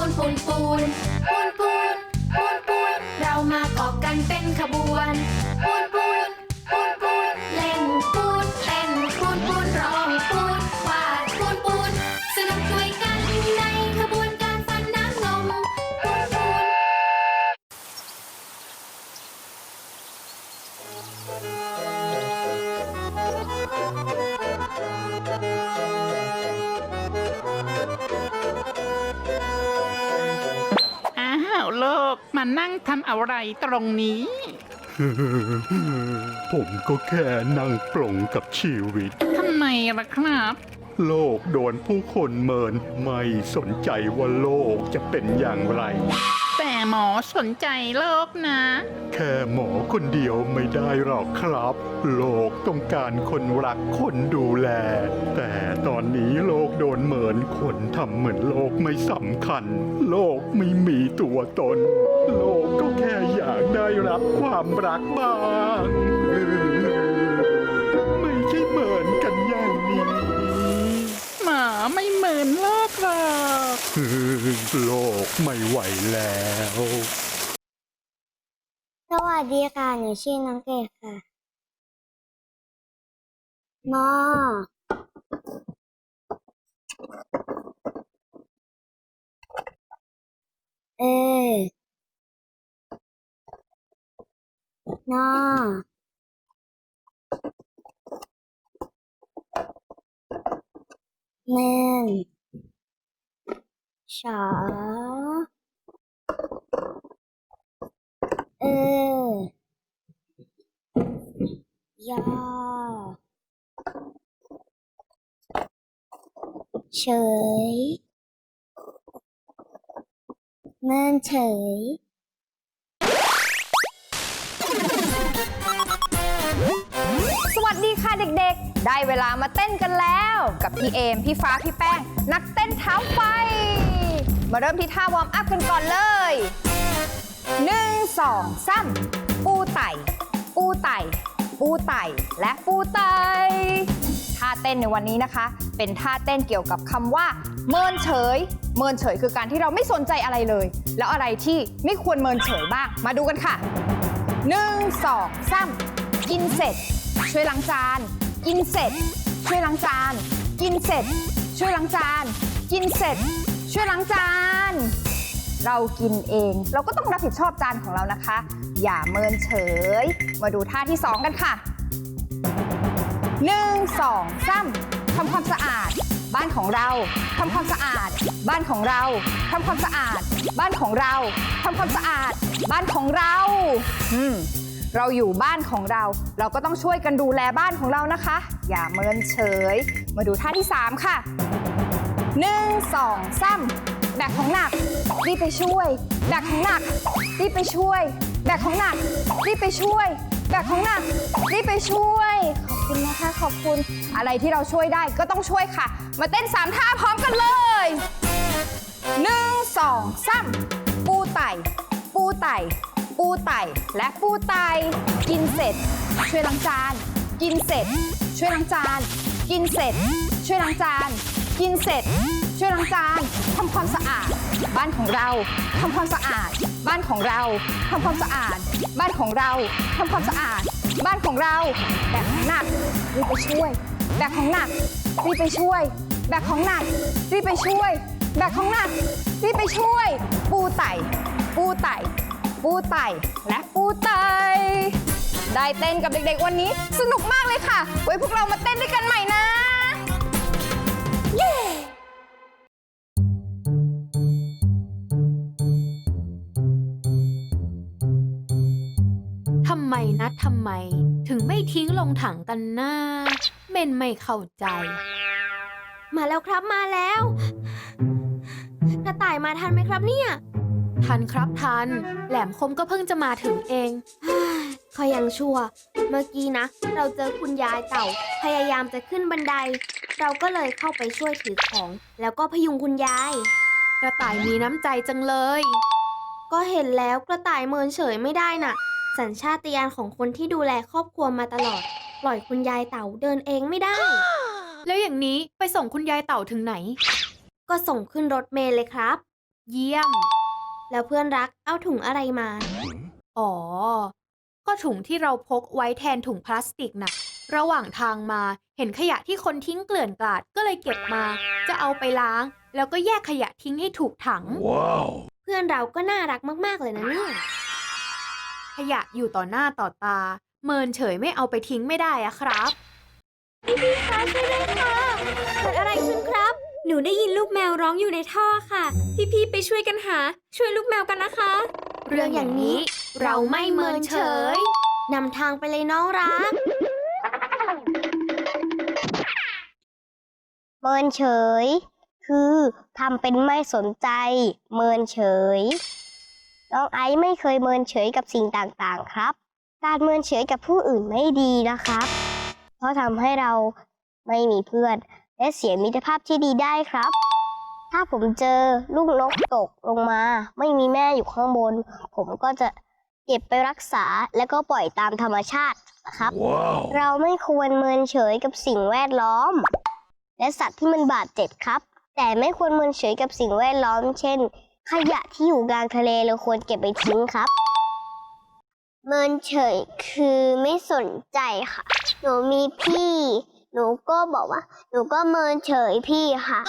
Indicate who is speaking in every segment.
Speaker 1: ปูนปูนปูนปูนปูนปูนปูนเรามาเกาะกันเป็นขบวนปูน มา
Speaker 2: นั่งทำอะไรตรงนี้
Speaker 3: ผมก็แค่นั่งปลงกับชีวิต
Speaker 2: ทำไมล่ะครับ
Speaker 3: โลกโดนผู้คนเมิน ไม่สนใจว่าโลกจะเป็นอย่างไร
Speaker 2: แต่ หมอสนใจโลกนะ
Speaker 3: แค่หมอคนเดียวไม่ได้หรอกครับ โลกต้องการคนรักคนดูแล แต่ตอนนี้โลกโดนเหมือนคนทำเหมือนโลกไม่สำคัญ โลกไม่มีตัวตน โลกก็แค่อยากได้รับความรักบ้าง ไม่ใช่เหมือน
Speaker 2: โลก
Speaker 3: ไม่ไหวแล้ว
Speaker 4: สวัสดีค่ะ หนูชื่อน้องเกดค่ะมอเออนอหนึ่ งสองเออยอเฉยเมินเฉย
Speaker 5: สวัสดีค่ะเด็กๆ ได้เวลามาเต้นกันแล้ว กับพี่เอม พี่ฟ้า พี่แป้ง นักเต้นเท้าไฟ มาเริ่มที่ท่าวอร์มอัพกันก่อนเลย1 2 3ปูไต่ ปูไต่ ปูไต่ และปูไต่ท่าเต้นในวันนี้นะคะ เป็นท่าเต้นเกี่ยวกับคำว่า เมินเฉย เมินเฉยคือการที่เราไม่สนใจอะไรเลย แล้วอะไรที่ไม่ควรเมินเฉยบ้าง มาดูกันค่ะ1 2 3กินเสร็จ ช่วยล้างจาน กินเสร็จ ช่วยล้างจาน กินเสร็จ ช่วยล้างจาน กินเสร็จ ช่วยล้างจาน เรากินเอง เราก็ต้องรับผิดชอบจานของเรานะคะ อย่าเมินเฉย มาดูท่าที่ 2 กันค่ะ 1 2 3ทำความสะอาด บ้านของเราทำความสะอาด บ้านของเราทำความสะอาด บ้านของเราทำความสะอาด บ้านของเราอืมเราอยู่บ้านของเรา เราก็ต้องช่วยกันดูแลบ้านของเรานะคะ อย่าเมินเฉย มาดูท่าที่ 3 ค่ะ 1 2 3แบกของหนัก รีบไปช่วย แบกของหนัก รีบไปช่วย แบกของหนัก รีบไปช่วย แบกของหนัก รีบไปช่วย ขอบคุณนะคะ ขอบคุณ อะไรที่เราช่วยได้ก็ต้องช่วยค่ะ มาเต้นสามท่าพร้อมกันเลยหนึ่งสองสามปูไต่ ปูไต่ ปูไต่ และปูไต่ กินเสร็จ ช่วยล้างจาน กินเสร็จ ช่วยล้างจาน กินเสร็จ ช่วยล้างจาน กินเสร็จ ช่วยล้างจานทำความสะอาด บ้านของเราทำความสะอาด บ้านของเราทำความสะอาด บ้านของเราทำความสะอาด บ้านของเราแบกของหนักรีบไปช่วย แบกของหนักรีบไปช่วย แบกของหนักรีบไปช่วย แบกของหนักรีบไปช่วย ปูไต่ปูไต่ปูไต่และปูไต่ได้เต้นกับเด็กๆวันนี้ สนุกมากเลยค่ะ ไว้พวกเรามาเต้นด้วยกันใหม่นะ
Speaker 6: ลงถังกันหน้าเมนไม่เข้าใจ
Speaker 4: มาแล้วครับมาแล้วกระต่ายมาทันไหมครับเนี่ย
Speaker 6: ทันครับทัน แหลมคมก็เพิ่งจะมาถึงเอง
Speaker 4: ขอยังชั่วเมื่อกี้นะ เราเจอคุณยายเต่า พยายามจะขึ้นบันได เราก็เลยเข้าไปช่วยถือของ แล้วก็พยุงคุณยาย
Speaker 6: กระต่ายมีน้ำใจจังเลย
Speaker 4: ก็เห็นแล้วกระต่ายเมินเฉยไม่ได้น่ะ สัญชาตญาณของคนที่ดูแลครอบครัวมาตลอด ปล่อยคุณยายเต่าเดินเองไม่ได้
Speaker 6: แล้วอย่างนี้ไปส่งคุณยายเต่าถึงไหน
Speaker 4: ก็ส่งขึ้นรถเมล์เลยครับ
Speaker 6: เยี่ยม
Speaker 4: แล้วเพื่อนรักเอาถุงอะไรมา
Speaker 6: อ๋อ ก็ถุงที่เราพกไว้แทนถุงพลาสติกน่ะ ระหว่างทางมาเห็นขยะที่คนทิ้งเกลื่อนกลาดก็เลยเก็บมา จะเอาไปล้าง แล้วก็แยกขยะทิ้งให้ถูกถัง
Speaker 4: เพื่อนเราก็น่ารักมาก ๆ เลยนะเนี่ย
Speaker 6: ข ยะอยู่ต่อหน้าต่อตา เมินเฉยไม่เอาไปทิ้งไม่ได้อะครับ
Speaker 4: เกิดอะไรขึ้นครับ หนูได้ยินลูกแมวร้องอยู่ในท่อค่ะ พี่ๆไปช่วยกันหา ช่วยลูกแมวกันนะคะ
Speaker 6: เรื่องอย่างนี้เราไม่เมินเฉย
Speaker 4: นำทางไปเลยน้องรัก
Speaker 7: เมินเฉย คือทำเป็นไม่สนใจ เมินเฉย น้องไอซ์ไม่เคยเมินเฉยกับสิ่งต่างๆครับ การเมินเฉยกับผู้อื่นไม่ดีนะครับ เพราะทำให้เราไม่มีเพื่อน และเสียมิตรภาพที่ดีได้ครับ ถ้าผมเจอลูกนกตกลงมา ไม่มีแม่อยู่ข้างบน ผมก็จะเก็บไปรักษาแล้วก็ปล่อยตามธรรมชาตินะครับเราไม่ควรเมินเฉยกับสิ่งแวดล้อม และสัตว์ที่มันบาดเจ็บครับ แต่ไม่ควรเมินเฉยกับสิ่งแวดล้อม เช่น ขยะที่อยู่กลางทะเลเราควรเก็บไปทิ้งครับ เมินเฉยคือไม่สนใจค่ะ หนูมีพี่ หนูก็บอกว่า หนูก็เมินเฉยพี่ค่ะ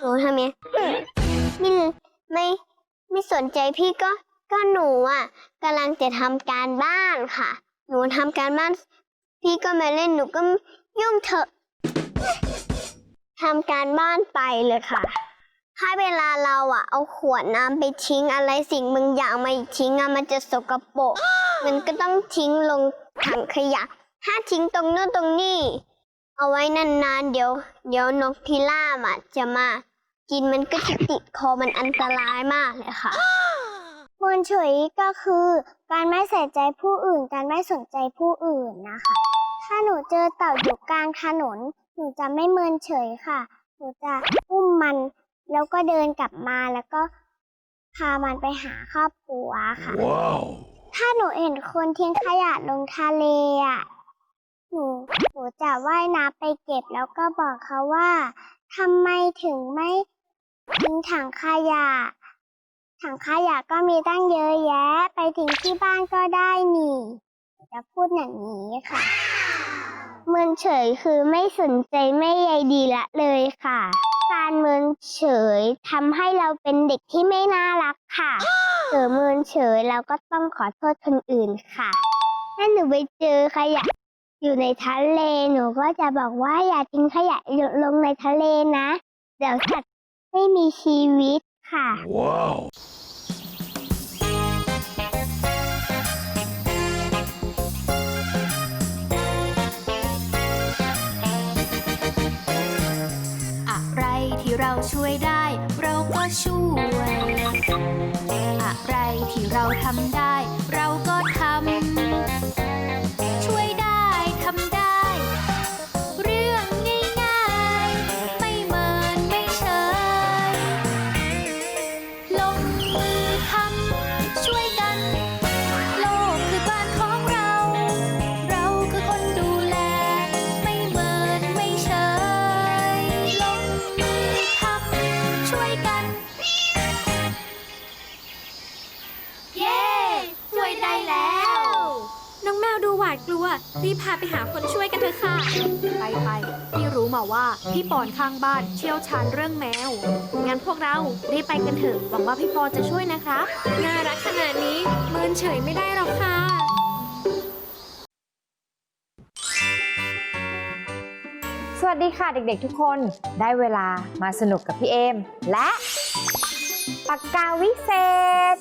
Speaker 7: หนูทำไงไม่ไม่ไม่สนใจพี่ก็ก็หนูอะกำลังจะทำการบ้านค่ะ หนูทำการบ้าน พี่ก็มาเล่นหนูก็ยุ่งเถอะทำการบ้านไปเลยค่ะ ถ้าเวลาเราอะเอาขวดน้ำไปทิ้งอะไรสิ่งบางอย่างมาทิ้งอะมันจะสกปรกมันก็ต้องทิ้งลงถังขยะ ถ้าทิ้งตรงโนู้นตรงนี้ เอาไว้นานๆเดี๋ยว เดี๋ยวนกพิราบอะจะมา กินมันก็จะติดคอมันอันตรายมากเลยค่ะ
Speaker 8: เมินเฉยก็คือ การไม่ใส่ใจผู้อื่น การไม่สนใจผู้อื่นนะคะ ถ้าหนูเจอเต่าอยู่กลางถนน หนูจะไม่เมินเฉยค่ะ หนูจะอุ้มมัน แล้วก็เดินกลับมาแล้วก็พามันไปหาครอบครัวค่ะถ้าหนูเห็นคนทิ้งขยะลงทะเลอะหนูหนูจะว่ายน้ำไปเก็บแล้วก็บอกเขาว่าทำไมถึงไม่ทิ้งถังขยะ ถังขยะก็มีตั้งเยอะแยะ ไปทิ้งที่บ้านก็ได้นี่จะพูดอย่างนี้ค่ะ
Speaker 7: เมินเฉยคือไม่สนใจไม่ใยดีละเลยค่ะ การเมินเฉยทำให้เราเป็นเด็กที่ไม่น่ารักค่ะเจอเมินเฉยเราก็ต้องขอโทษคนอื่นค่ะ ถ้าหนูไปเจอขยะอยู่ในทะเลหนูก็จะบอกว่าอย่าทิ้งขยะลงในทะเลนะ เดี๋ยวสัตว์ไม่มีชีวิตค่ะ
Speaker 6: อะไช่วยได้ เราก็ช่วย อะไรที่เราทำได้ เราก็ทำ
Speaker 4: รีบพาไปหาคนช่วยกันเถอะค่ะ
Speaker 6: ไปไปพี่รู้มาว่าพี่ปอนข้างบ้านเชี่ยวชาญเรื่องแมว
Speaker 4: งั้นพวกเรารีบไปกันเถอะหวังว่าพี่ปอจะช่วยนะคะน่ารักขนาดนี้เมินเฉยไม่ได้หรอกค่ะ
Speaker 5: สวัสดีค่ะเด็กๆทุกคน ได้เวลามาสนุกกับพี่เอม และปากกาวิเศษ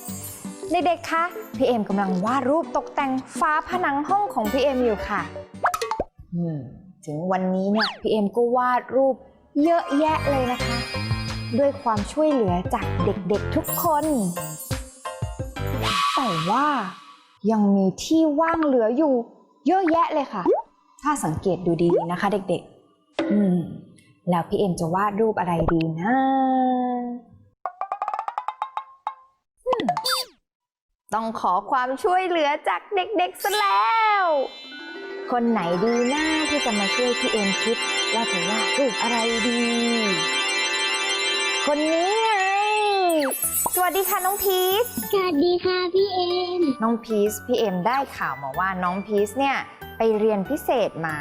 Speaker 5: เด็กๆ คะพี่เอมกำลังวาดรูปตกแต่งฟ้าผนังห้องของพี่เอมอยู่ค่ะอืมถึงวันนี้เนี่ยพี่เอมก็วาดรูปเยอะแยะเลยนะคะ ด้วยความช่วยเหลือจากเด็กๆทุกคน แต่ว่ายังมีที่ว่างเหลืออยู่ เยอะแยะเลยค่ะ ถ้าสังเกตดูดีๆนะคะ เด็กๆ อืม แล้วพี่เอ็มจะวาดรูปอะไรดีนะ ต้องขอความช่วยเหลือจากเด็กๆซะแล้ว คนไหนดีนะ ที่จะมาช่วยพี่เอ็มคิดว่าจะวาดรูปอะไรดี คนนี้ไง สวัสดีค่ะน้องพีช
Speaker 8: สวัสดีค่ะพี่เอม
Speaker 5: น้องพีชพี่เอ็มได้ข่าวมาว่าน้องพีชเนี่ยไปเรียนพิเศษมา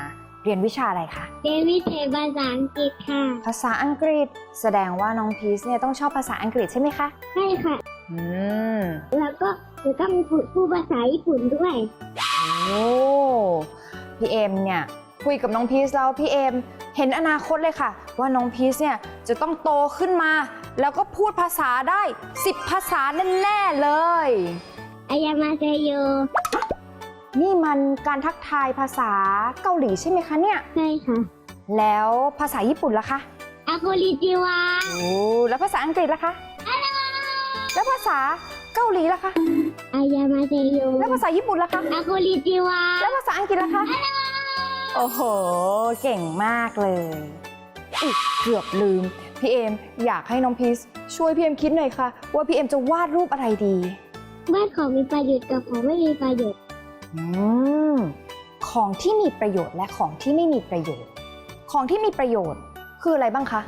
Speaker 5: เรียนวิชาอะไรคะ
Speaker 8: เดวิดเทภาษาอังกฤษค่ะ
Speaker 5: ภาษาอังกฤษ แสดงว่าน้องพีชเนี่ยต้องชอบภาษาอังกฤษใช่ไหมคะ
Speaker 8: ใช่ค่ะ
Speaker 5: อืม
Speaker 8: แล้วก็หนูต้องฝึกพูดภาษาญี่ปุ่นด้วย
Speaker 5: โอ้พี่เอ็มเนี่ยคุยกับน้องพีชแล้วพี่เอ็มเห็นอนาคตเลยค่ะ ว่าน้องพีชเนี่ยจะต้องโตขึ้นมา แล้วก็พูดภาษาได้ 10 ภาษาแน่ๆเลย
Speaker 8: อายามาเซโย
Speaker 5: นี่มันการทักทายภาษาเกาหลีใช่ไหมคะเนี่ย
Speaker 8: ใช่ค่ะ
Speaker 5: แล้วภาษาญี่ปุ่นล่ะคะ
Speaker 8: อาโคริจิวา
Speaker 5: โอ้แล้วภาษาอังกฤษล่ะคะ แล้วภาษาเกาหลีล่ะคะ
Speaker 8: อายามาเซโย
Speaker 5: แล้วภาษาญี่ปุ่นล่ะคะ
Speaker 8: อาโคริจิวา
Speaker 5: แล้วภาษาอังกฤษล่ะคะ โอ้โห เก่งมากเลยอุ๊ยเกือบลืม พี่เอมอยากให้น้องพีชช่วยพี่เอมคิดหน่อยค่ะ ว่าพี่เอมจะวาดรูปอะไรดี
Speaker 8: บ้านของมีประโยชน์กับของไม่มีประโยชน์
Speaker 5: อืมของที่มีประโยชน์และของที่ไม่มีประโยชน์ ของที่มีประโยชน์คืออะไรบ้างคะ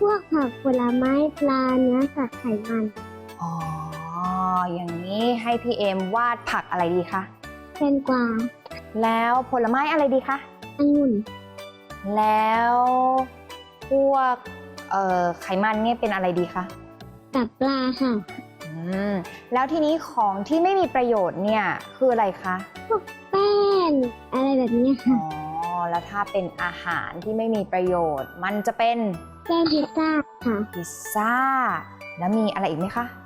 Speaker 8: พวกผักผลไม้ปลาเนื้อสัตว์ไขมัน
Speaker 5: อ๋อ อย่างนี้ให้พี่เอมวาดผักอะไรดีคะ
Speaker 8: แตงกวา
Speaker 5: แล้วผลไม้อะไรดีคะ
Speaker 8: องุ่น
Speaker 5: แล้วพวกเอ่อไขมันเนี่ยเป็นอะไรดีคะ
Speaker 8: ตับปลาค่ะ
Speaker 5: อืมแล้วทีนี้ของที่ไม่มีประโยชน์เนี่ยคืออะไรคะ
Speaker 8: แป้งอะไรแบบนี้
Speaker 5: อ๋
Speaker 8: ค่ะ
Speaker 5: อแล้วถ้าเป็นอาหารที่ไม่มีประโยชน์ มันจะเป็น
Speaker 8: แป้งพิซซ่าค่ะ
Speaker 5: พิซซ่าแล้วมีอะไรอีกไหมคะ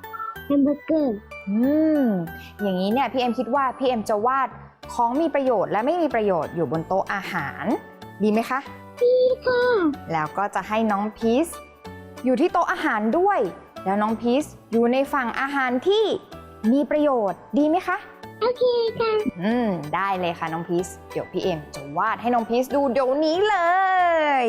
Speaker 8: แฮ มเบอร์เกอร์
Speaker 5: อืมอย่างนี้เนี่ยพี่เอ็มคิดว่าพี่เอ็มจะวาดของมีประโยชน์และไม่มีประโยชน์อยู่บนโต๊ะอาหาร ดีไหมคะ
Speaker 8: ดีค่ะ
Speaker 5: แล้วก็จะให้น้องพีซอยู่ที่โต๊ะอาหารด้วย แล้วน้องพีซอยู่ในฝั่งอาหารที่มีประโยชน์ดีไหมคะ
Speaker 8: โอเคค่ะ
Speaker 5: อืมได้เลยค่ะน้องพีซเดี๋ยวพี่เอ็มจะวาดให้น้องพีซดูเดี๋ยวนี้เลย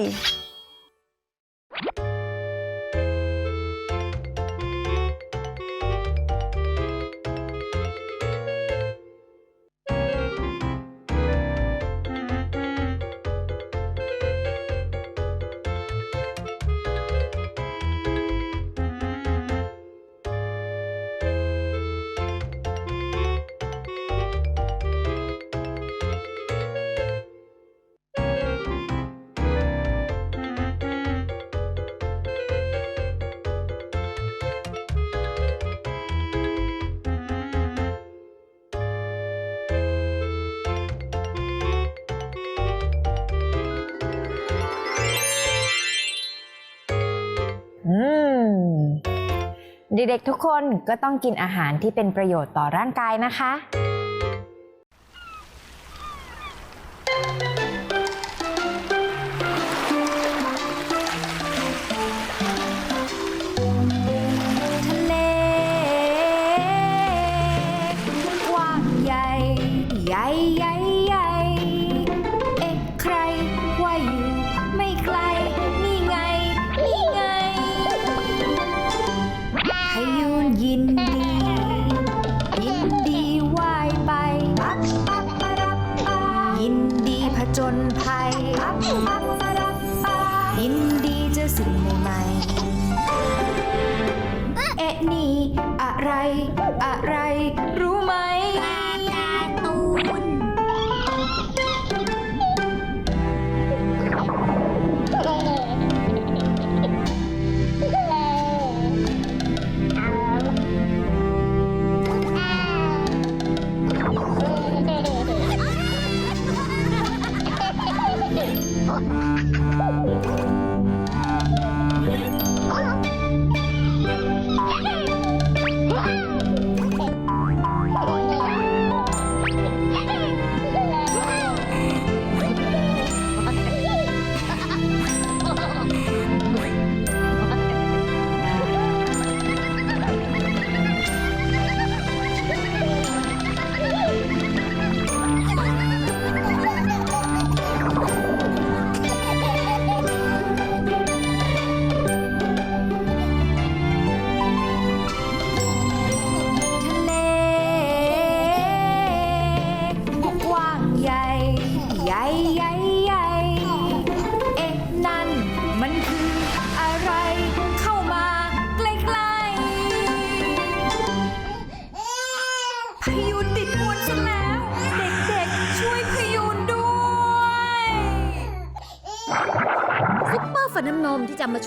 Speaker 5: เด็กๆทุกคนก็ต้องกินอาหารที่เป็นประโยชน์ต่อร่างกายนะคะ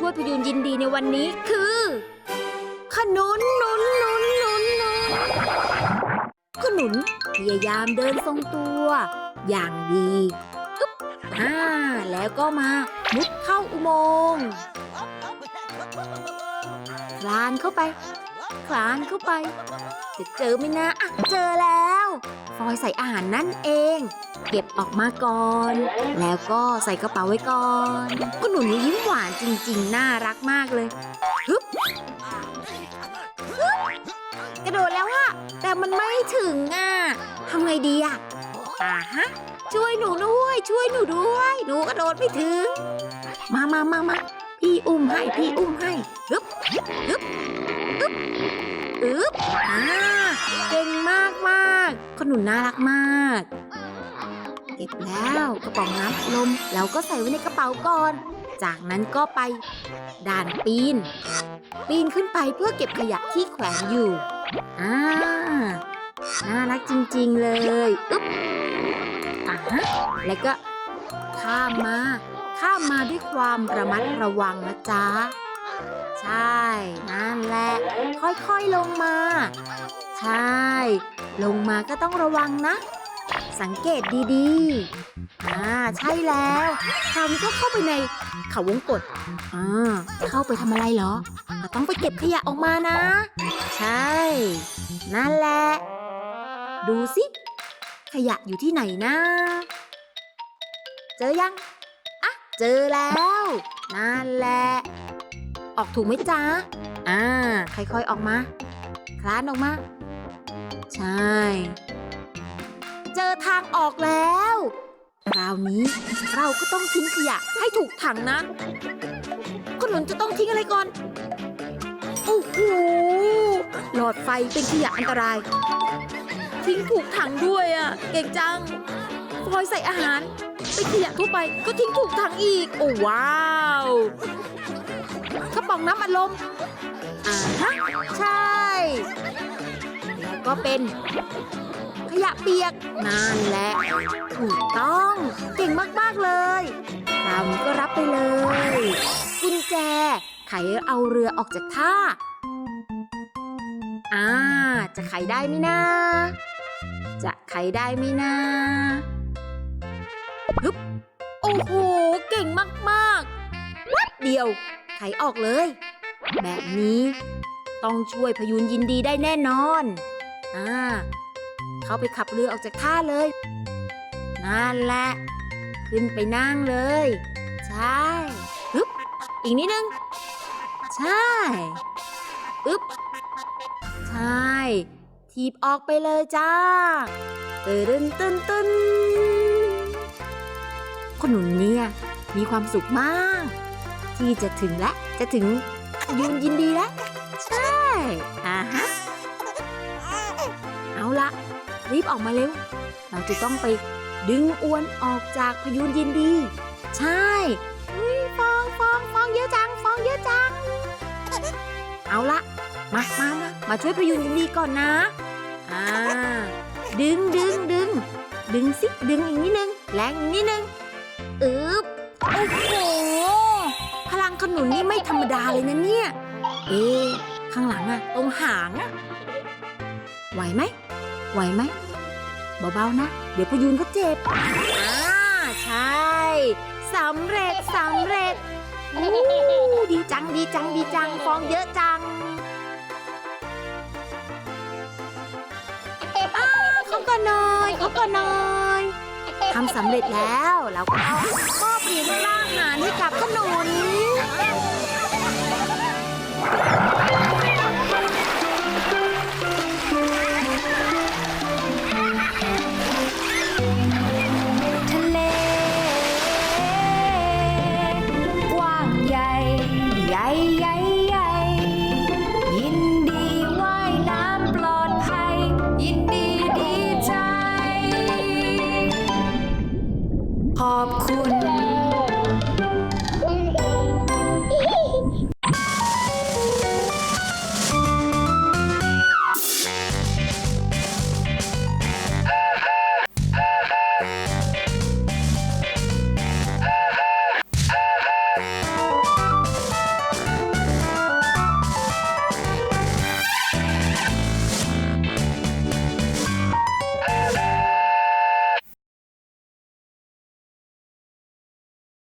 Speaker 9: ช่วยพยูนยินดีในวันนี้คือ ขนุนนุนนุนนุนนุนขนุนพยายามเดินทรงตัว อย่างดีอึ๊บอ่าแล้วก็มามุดเข้าอุโมงค์คลานเข้าไป คลานเข้าไป จะเจอไหมนะอะเจอแล้ว ฟอยใส่อาหารนั่นเอง ก็บออกมาก่อน แล้วก็ใส่กระเป๋าไว้ก่อนคุณหนูนี่ยิ้มหวานจริงๆ น่ารักมากเลยฮึบกระโดดแล้วอะแต่มันไม่ถึงอะทำไงดีอะอ่าฮะ ช่วยหนูด้วย ช่วยหนูด้วย หนูกระโดดไม่ถึง มามามามาพี่อุ้มให้ พี่อุ้มให้ฮึบฮึบฮึบอึบอ่าเก่งมากมากขนุนน่ารักมาก เก็บแล้วกระป๋องน้ำลมแล้วก็ใส่ไว้ในกระเป๋าก่อน จากนั้นก็ไป ด่านปีน ปีนขึ้นไปเพื่อเก็บขยะที่แขวนอยู่อ่าน่ารักจริง ๆ เลยอึ๊บอะฮะแล้วก็ข้ามมา ข้ามมาด้วยความระมัดระวังนะจ๊ะ ใช่ นั่นแหละ ค่อยๆลงมา ใช่ ลงมาก็ต้องระวังนะ สังเกตดีๆ อ่า ใช่แล้ว คราวนี้ก็เข้าไปในเขาวงกตอ่า เข้าไปทำอะไรเหรอ ก็ต้องไปเก็บขยะออกมานะ ใช่ นั่นแหละ ดูสิ ขยะอยู่ที่ไหนนะ เจอยัง อะ เจอแล้ว นั่นแหละ ออกถูกไหมจ๊ะ อ่า ค่อยๆออกมา คลานออกมา ใช่ เจอทางออกแล้ว คราวนี้เราก็ต้องทิ้งขยะให้ถูกถังนะขนุนจะต้องทิ้งอะไรก่อน โอ้โห หลอดไฟเป็นขยะอันตราย ทิ้งถูกถังด้วยอะ่ะ เก่งจังพลอยใส่อาหารเป็นขยะทั่วไปก็ทิ้งถูกถังอีก โอ้ว้าวกระป๋องน้ำอัดลมอ่าฮะ ใช่ แล้วก็เป็น ขยะเปียกนั่นแหละ ถูกต้อง เก่งมาก ๆ เลยคราวนี้ก็รับไปเลย กุญแจ ไขเอาเรือออกจากท่า อ่า จะไขได้ไหมนะ จะไขได้ไหมนะฮึบโอ้โห เก่งมากๆวัดเดียว ไขออกเลย แบบนี้ ต้องช่วยพยุนยินดีได้แน่นอน อ่า เข้าไปขับเรือออกจากท่าเลย นั่นแหละ ขึ้นไปนั่งเลย ใช่อึ๊บอีกนิดนึง ใช่อึ๊บใช่ ทีบออกไปเลยจ้าตื่นตึนตึนคนหนุนเนี่ยมีความสุขมาก ที่จะถึงและจะถึงยืนยินดีแล้ว บออกมาเร็ว เราจะต้องไปดึงอวนออกจากพยูนยินดี ใช่ฟองฟองฟองเยอะจัง ฟองเยอะจัง เอาละมามามามาช่วยพยูนยินดีก่อนนะอ่าดึงดึงดึงดึงสิดึงอีกนิดนึงแรงอีกนิดนึงอึ๊บโอ้โหพลังขนุนนี่ไม่ธรรมดาเลยนะเนี่ย เอ๊ข้างหลังอะตรงหางอะไหวไหมไหวไหม เบาๆนะ เดี๋ยวพยูนก็เจ็บ อ่า ใช่สำเร็จสำเร็จอู้ดีจังดีจังดีจังฟองเยอะจังอ้าเขาก็น้อยเขาก็น้อยทำสำเร็จแล้วแล้วก็เอามอบเหรียญล่าอาหารให้กับขนุน